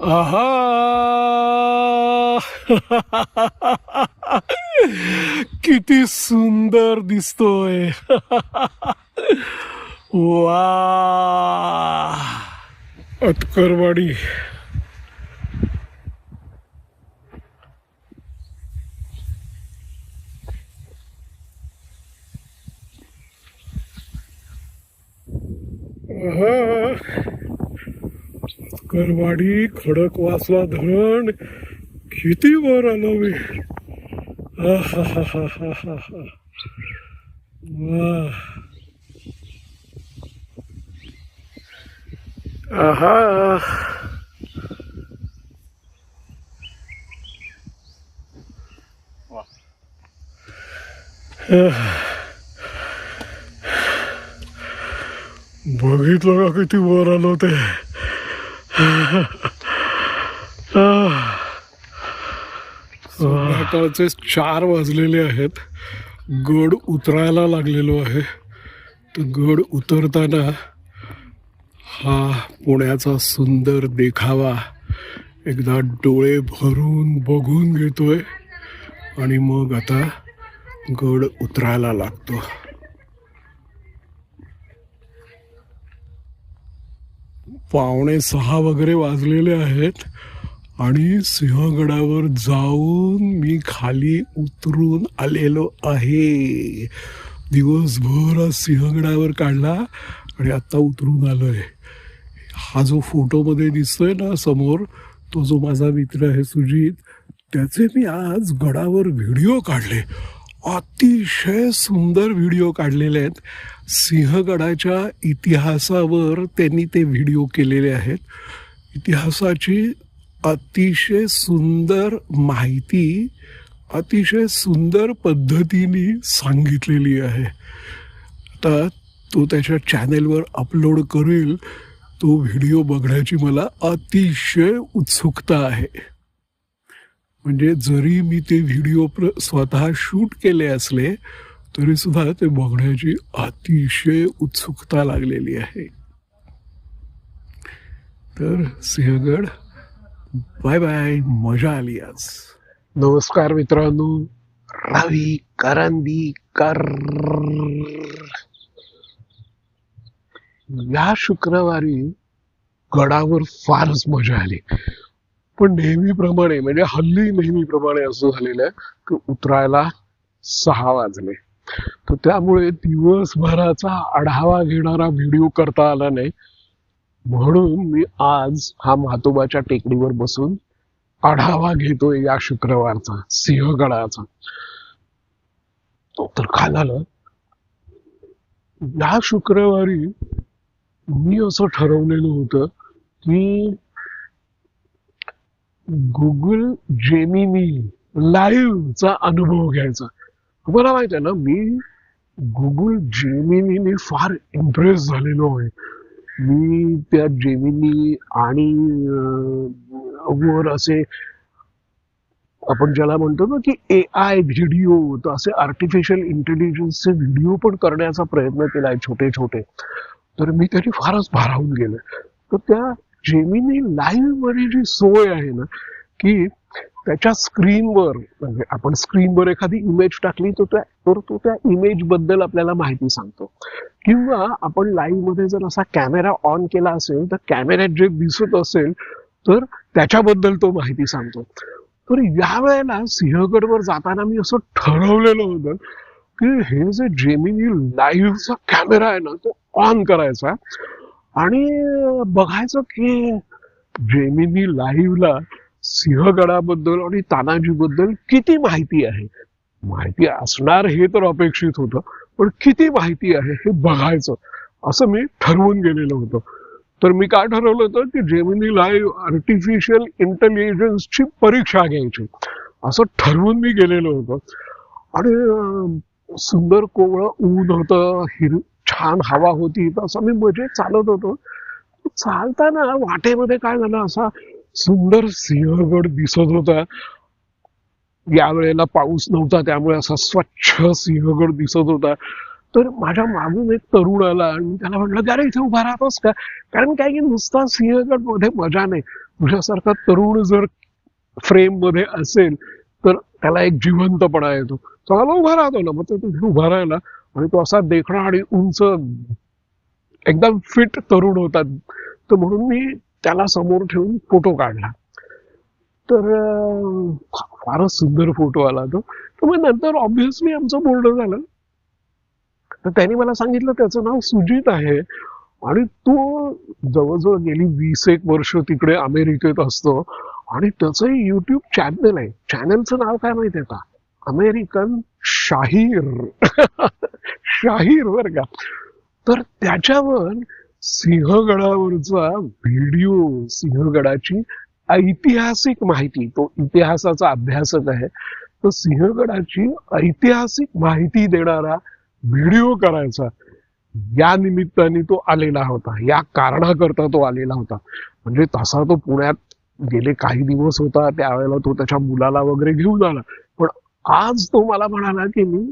आहा किती सुंदर दिसतोय वा अटकरवाडी आहा. करवाडी खडकवासला धरण किती वर आलो मी? बघितलं का किती वर आलो ते? संध्याकाळचे चार वाजलेले आहेत. गड उतरायला लागलेलो आहे. तर गड उतरताना हा पुण्याचा सुंदर देखावा एकदा डोळे भरून बघून घेतोय. आणि मग आता गड उतरायला लागतो. पावणे सहा वगैरे वाजलेले आहेत आणि सिंहगडावर जाऊन मी खाली उतरून आलेलो आहे. दिवसभर आज सिंहगडावर काढला आणि आत्ता उतरून आलोय. हा जो फोटोमध्ये दिसतोय ना समोर तो जो माझा मित्र आहे सुजित त्याचे मी आज गडावर व्हिडिओ काढले. अतिशय सुंदर व्हिडिओ काढलेले आहेत. सिंहगडाच्या इतिहासावर त्यांनी ते व्हिडिओ केलेले आहेत. इतिहासाची अतिशय सुंदर माहिती अतिशय सुंदर पद्धतीने सांगितलेली आहे. आता तो त्याच्या चॅनेलवर अपलोड करेल तो व्हिडिओ बघण्याची मला अतिशय उत्सुकता आहे. म्हणजे जरी मी ते व्हिडिओ प्र स्वतः शूट केले असले तरी सुद्धा ते बघण्याची अतिशय उत्सुकता लागलेली आहे. तर सिंहगड बाय बाय मजा आली आज. नमस्कार मित्रांनो रवी करंदीकर. या शुक्रवारी गडावर फारच मजा आली. पण नेहमीप्रमाणे म्हणजे हल्ली नेहमीप्रमाणे असं झालेलं आहे की उतरायला सहा वाजले. तर त्यामुळे दिवसभराचा आढावा घेणारा व्हिडिओ करता आला नाही. म्हणून मी आज हा म्हातोबाच्या टेकडीवर बसून आढावा घेतोय या शुक्रवारचा सिंहगडाचा. तर काय झालं? या शुक्रवारी मी असं ठरवलेलं होतं की गुगल जेमिनी लाईव्हचा अनुभव घ्यायचा. तुम्हाला माहीत आहे ना मी गुगल जेमिनीने फार इम्प्रेस झालेलो आहे. मी त्या जेमिनी आणि वर असे आपण ज्याला म्हणतो ना की ए आय व्हिडिओ तर असे आर्टिफिशियल इंटेलिजन्सचे व्हिडिओ पण करण्याचा प्रयत्न केला आहे छोटे छोटे तर मी त्याने फारच भारावून गेलो तर त्या जेमिनी लाईव्हमध्ये जी सोय आहे ना की त्याच्या स्क्रीनवर म्हणजे आपण स्क्रीनवर एखादी इमेज टाकली तर त्या तर तो त्या इमेजबद्दल आपल्याला माहिती सांगतो. किंवा आपण लाईव्हमध्ये जर असा कॅमेरा ऑन केला असेल तर कॅमेऱ्यात जे दिसत असेल तर त्याच्याबद्दल तो माहिती सांगतो. तर या वेळेला सिंहगडवर जाताना मी असं ठरवलेलं होतं की हे जे जेमिनी लाईव्हचा कॅमेरा आहे ना तो ऑन करायचा. आणि बघायचं की जेमिनी लाईव्हला सिंहगडाबद्दल आणि तानाजीबद्दल किती माहिती आहे? माहिती असणार हे तर अपेक्षित होतं पण किती माहिती आहे हे बघायचं. असं मी ठरवून गेलेलं होतं. तर मी काय ठरवलं होतं की जेमिनी लाईव्ह आर्टिफिशियल इंटेलिजन्सची परीक्षा घ्यायची. असं ठरवून मी गेलेलो होतो. आणि सुंदर कोवळं ऊन होतं हिर छान हवा होती तर असं मी मजेत चालत होतो. चालताना वाटेमध्ये काय झालं असा सुंदर सिंहगड दिसत होता. या वेळेला पाऊस नव्हता त्यामुळे असा स्वच्छ सिंहगड दिसत होता. तर माझ्या मागून एक तरुण आला आणि त्याला म्हटलं की अरे इथे उभा राहतोस का? कारण काय की नुसता सिंहगडमध्ये मजा नाही. तुझ्यासारखा तरुण जर फ्रेममध्ये असेल तर त्याला एक जिवंतपणा येतो. चांगला उभा राहतो ना मग तो तिथे उभा राहिला आणि तो असा देखणा आणि उंच एकदम फिट तरुण होता. तर म्हणून मी त्याला समोर ठेवून फोटो काढला. तर फारच सुंदर फोटो आला तो. तर मग नंतर ऑब्व्हियसली आमचं बोलणं झालं. तर त्यांनी मला सांगितलं त्याचं नाव सुजित आहे. आणि तो जवळजवळ गेली वीस एक वर्ष तिकडे अमेरिकेत असतो. आणि त्याचं युट्यूब चॅनल आहे. चॅनलचं नाव काय माहितीये का? अमेरिकन शाहीर. शाहीर बर का. तर त्याच्यावर सिंहगडावरचा व्हिडिओ सिंहगडाची ऐतिहासिक माहिती तो इतिहासाचा अभ्यासक आहे तर सिंहगडाची ऐतिहासिक माहिती देणारा व्हिडिओ करायचा. या निमित्ताने तो आलेला होता या कारणाकरता तो आलेला होता. म्हणजे तसा तो पुण्यात गेले काही दिवस होता त्यावेळेला तो त्याच्या मुलाला वगैरे घेऊन आला. पण आज तो मला म्हणाला की मी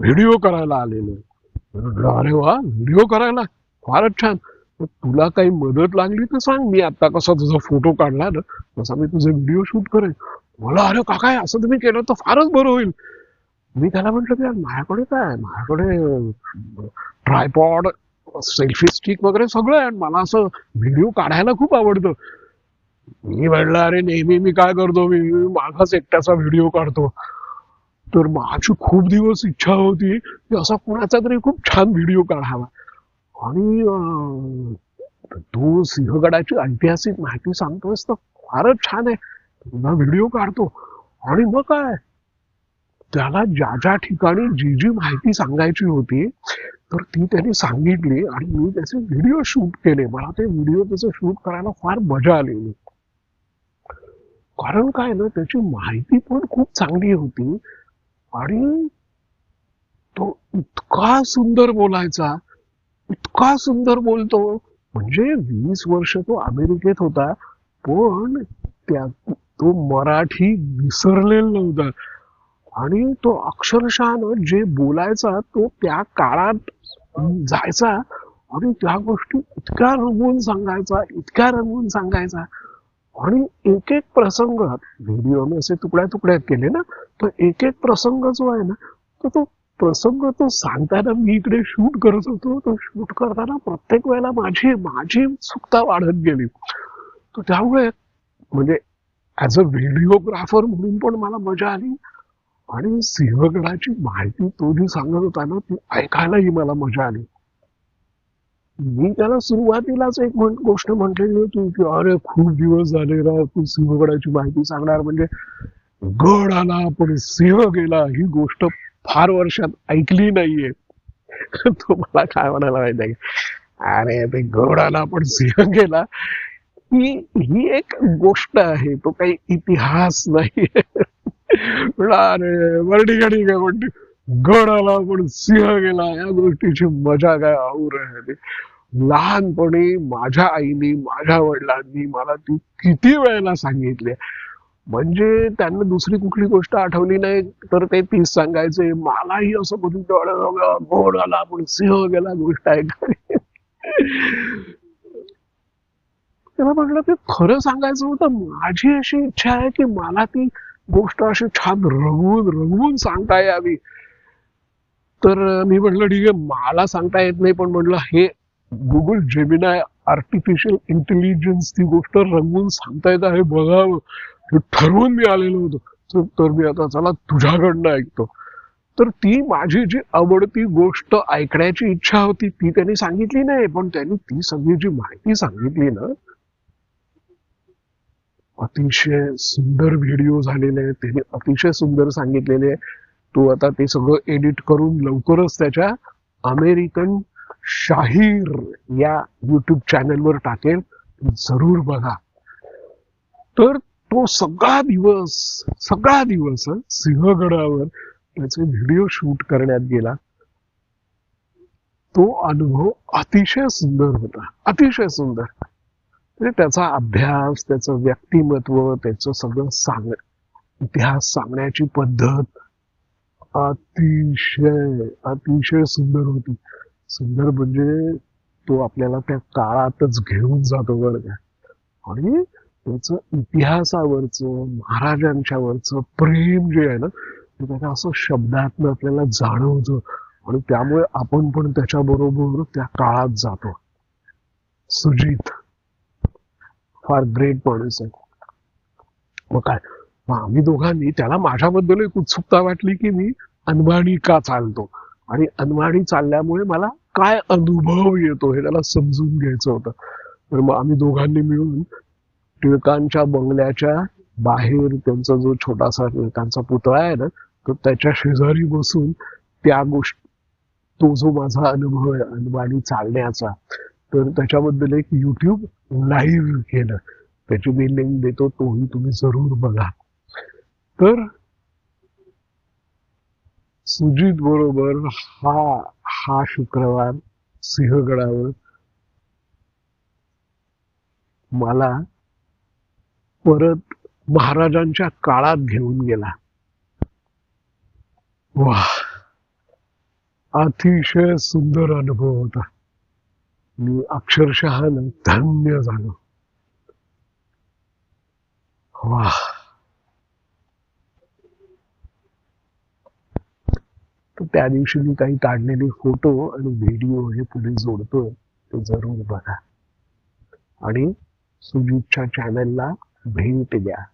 व्हिडिओ करायला आलेलो अरे वा व्हिडिओ करायला फारच छान. तुला काही मदत लागली तर सांग मी आता कसा तुझा फोटो काढला ना तसा मी तुझे व्हिडिओ शूट करेन. मला अरे काका असं तुम्ही केलं तर फारच बरं होईल. मी त्याला म्हटलं की माझ्याकडे काय माझ्याकडे ट्रायपॉड सेल्फी स्टिक वगैरे सगळं आहे मला असं व्हिडिओ काढायला खूप आवडतं. मी म्हणलं अरे नेहमी मी काय करतो? मी मी माझाच एकट्याचा व्हिडिओ काढतो. तर माझी खूप दिवस इच्छा होती की असा कोणाचा तरी खूप छान व्हिडिओ काढावा. आणि तू सिंहगडाची ऐतिहासिक माहिती सांगतोयस तर फारच छान आहे. तुला व्हिडिओ काढतो. आणि मग काय? त्याला ज्या ज्या ठिकाणी जी जी माहिती सांगायची होती तर ती त्यांनी सांगितली आणि मी त्याचे व्हिडिओ शूट केले. मला ते व्हिडिओ त्याचे शूट करायला फार मजा आलेली कारण काय ना त्याची माहिती पण खूप चांगली होती. आणि तो इतका सुंदर बोलायचा इतका सुंदर बोलतो. म्हणजे वीस वर्ष तो अमेरिकेत होता पण त्या तो मराठी विसरलेला नव्हता. आणि तो अक्षरशः जे बोलायचा तो त्या काळात जायचा आणि त्या गोष्टी इतक्या रंगवून सांगायचा इतक्या रंगवून सांगायचा. आणि एक एक प्रसंग व्हिडिओने असे तुकड्या तुकड्यात केले ना तर एक एक प्रसंग जो आहे ना तो तो प्रसंग तो सांगताना मी इकडे शूट करत होतो. तो शूट करताना प्रत्येक वेळेला माझी माझी उत्सुकता वाढत गेली. तर त्यामुळे म्हणजे ऍज अ व्हिडिओग्राफर म्हणून पण मला मजा आली. आणि सिंहगडाची माहिती तो जी सांगत होता ना ती ऐकायलाही मला मजा आली. मी त्याला सुरुवातीलाच एक गोष्ट म्हटलेली होती की अरे खूप दिवस झाले राव तू सिंहगडाची माहिती सांगणार. म्हणजे गड आला पण सिंह गेला ही गोष्ट फार वर्षात ऐकली नाहीये. तो मला काय म्हणायला माहिती आहे अरे ते गड पण सिंह गेला ही ही एक गोष्ट आहे तो काही इतिहास नाही अरे वर्डी ठीक काय म्हणते गडाला पण सिंह गेला या गोष्टीची मजा काय आऊर आहे लहानपणी माझ्या आईने माझ्या वडिलांनी मला ती किती वेळेला सांगितली म्हणजे त्यांना दुसरी कुठली गोष्ट आठवली नाही तर ते तीच सांगायचे मलाही असं बघून घोड आला पण सिंह गेला गोष्ट आहे त्याला म्हटलं ते खरं सांगायचं होतं माझी अशी इच्छा आहे की मला ती गोष्ट अशी छान रंगवून रंगवून सांगता यावी. तर मी म्हटलं ठीक आहे मला सांगता येत नाही पण म्हटलं हे गुगल जेमिनाय आर्टिफिशियल इंटेलिजन्स ती गोष्ट रंगवून सांगता येत आहे बघावं. ठरवून मी आलेलो होतो. तर- मी आता चला तुझ्याकडनं ऐकतो. तर ती माझी जी आवडती गोष्ट ऐकण्याची इच्छा होती ती त्यांनी सांगितली नाही पण त्यांनी ती सगळी जी माहिती सांगितली ना अतिशय सुंदर व्हिडिओ झालेले आहेत. त्यांनी अतिशय सुंदर सांगितलेले आहे. तू आता ते सगळं एडिट करून लवकरच त्याच्या अमेरिकन शाहीर या युट्यूब चॅनलवर टाकेल. जरूर बघा. तर तो सगळा दिवस सगळा दिवस सिंहगडावर त्याचे व्हिडिओ शूट करण्यात गेला. तो अनुभव अतिशय सुंदर होता अतिशय सुंदर. म्हणजे त्याचा अभ्यास त्याचं व्यक्तिमत्व त्याचं सगळं सांग इतिहास सांगण्याची पद्धत अतिशय अतिशय सुंदर होती. सुंदर म्हणजे तो आपल्याला त्या काळातच घेऊन जातो बरं का. आणि त्याचं इतिहासावरचं महाराजांच्यावरचं प्रेम जे आहे ना ते त्याला असं शब्दातनं आपल्याला जाणवतं. आणि त्यामुळे आपण पण त्याच्या बरोबर त्या काळात जातो. सुजित फार ग्रेट माणूस आहे. मग काय? मग आम्ही दोघांनी त्याला माझ्याबद्दल एक उत्सुकता वाटली की मी अनवाणी का चालतो? आणि अनवाणी चालल्यामुळे मला काय अनुभव येतो हे त्याला समजून घ्यायचं होतं. तर मग आम्ही दोघांनी मिळून टिळकांच्या बंगल्याच्या बाहेर त्यांचा जो छोटासा टिळकांचा पुतळा आहे ना तो त्याच्या शेजारी बसून त्या गोष्ट तो जो माझा अनुभव आहे अनवाणी चालण्याचा तर त्याच्याबद्दल एक युट्यूब लाईव्ह केलं. त्याची मी लिंक देतो तोही तुम्ही जरूर बघा. तर सुजित बरोबर हा हा शुक्रवार सिंहगडावर मला परत महाराजांच्या काळात घेऊन गेला. वा. अतिशय सुंदर अनुभव होता. मी अक्षरशः धन्य झालो. वा. तर त्या दिवशी मी काही काढलेले फोटो आणि व्हिडिओ हे पुढे जोडतोय. ते जरूर बघा. आणि सुजितच्या चॅनलला भेट द्या.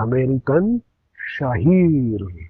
अमेरिकन शाहीर.